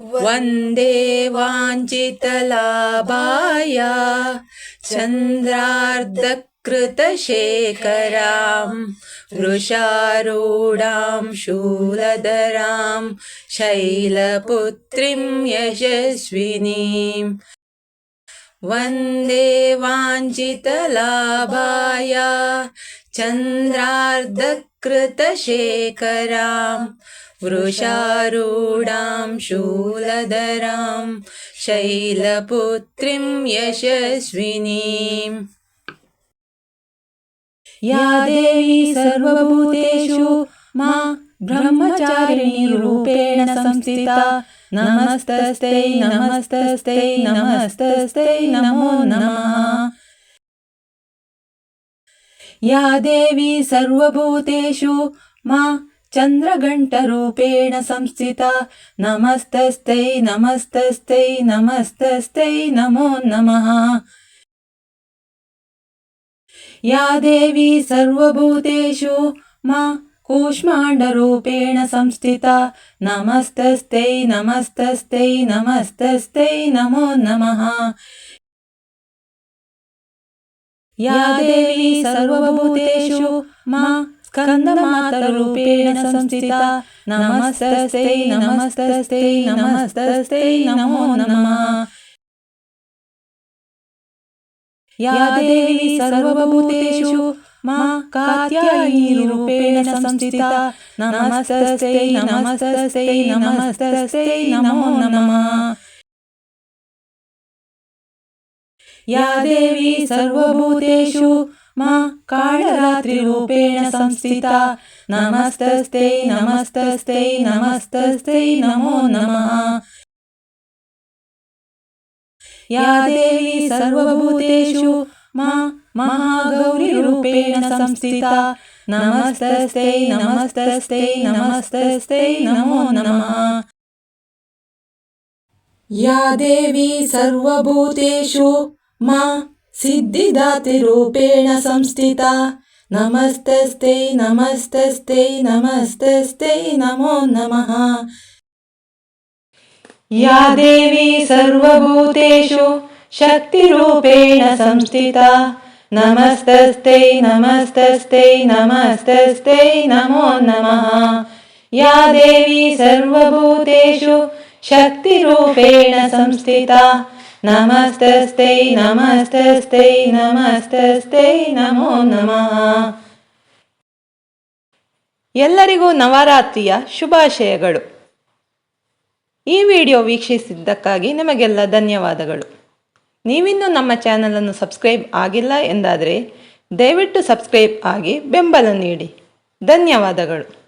वन्दे वाञ्छितलाभाय चन्द्रार्धकृतशेखरां वृषारूढां शूलधरां शैलपुत्रीं यशस्विनीम् वन्दे वाञ्छितलाभाय कृतशेखरां वृषारूढां शूलधरां शैलपुत्रीं यशस्विनीम् या देवी सर्वभूतेषु मा ब्रह्मचारिणी रूपेण संस्थिता। नमस्तस्ते नमस्तस्ते नमस्तस्ते नमो नमः। या देवी सर्वभूतेषु मा चन्द्रघण्टरूपेण संस्थिता। नमस्तस्ते नमस्तस्ते नमस्तस्ते नमो नमः। या देवी सर्वभूतेषु मा कूष्माण्डरूपेण संस्थिता। नमस्तस्ते नमस्तस्ते नमस्तस्ते नमो नमः या देवी सर्वभूतेषु मा स्कन्दमातरूपेण संस्थिता। नमस्तस्ते नमस्तस्ते नमस्तस्ते नमो नमः। या देवी सर्वभूतेषु मा कात्यायिनीरूपेण संस्थिता। नमस्तस्ते नमस्तस्ते नमस्तस्ते नमो नमः। या देवी सर्वभूतेषु मा काळरात्रिरूपेण संस्थिता। नमस्तस्ते नमस्तस्ते नमस्तस्ते नमो नमः। या देवी सर्वभूतेषु मा महागौरीरूपेण संस्थिता। नमस्तस्ते नमस्तस्ते नमस्तस्ते नमो नमः। या देवी सर्वभूतेषु मा सिद्धिदातिरूपेण संस्थिता। नमस्तस्ते नमस्तस्ते नमस्तस्ते नमो नमः। या देवी सर्वभूतेषु शक्तिरूपेण संस्थिता। नमस्तस्ते नमस्तस्ते नमस्तस्ते नमो नमः। या देवी सर्वभूतेषु शक्तिरूपेण संस्थिता ನಮಸ್ತಸ್ಥೈ ನಮಸ್ತಸ್ಥೈ ನಮಸ್ತಸ್ಥೈ ನಮೋ ನಮಃ. ಎಲ್ಲರಿಗೂ ನವರಾತ್ರಿಯ ಶುಭಾಶಯಗಳು. ಈ ವಿಡಿಯೋ ವೀಕ್ಷಿಸಿದ್ದಕ್ಕಾಗಿ ನಿಮಗೆಲ್ಲ ಧನ್ಯವಾದಗಳು. ನೀವಿನ್ನೂ ನಮ್ಮ ಚಾನಲನ್ನು ಸಬ್ಸ್ಕ್ರೈಬ್ ಆಗಿಲ್ಲ ಎಂದಾದರೆ ದಯವಿಟ್ಟು ಸಬ್ಸ್ಕ್ರೈಬ್ ಆಗಿ ಬೆಂಬಲ ನೀಡಿ. ಧನ್ಯವಾದಗಳು.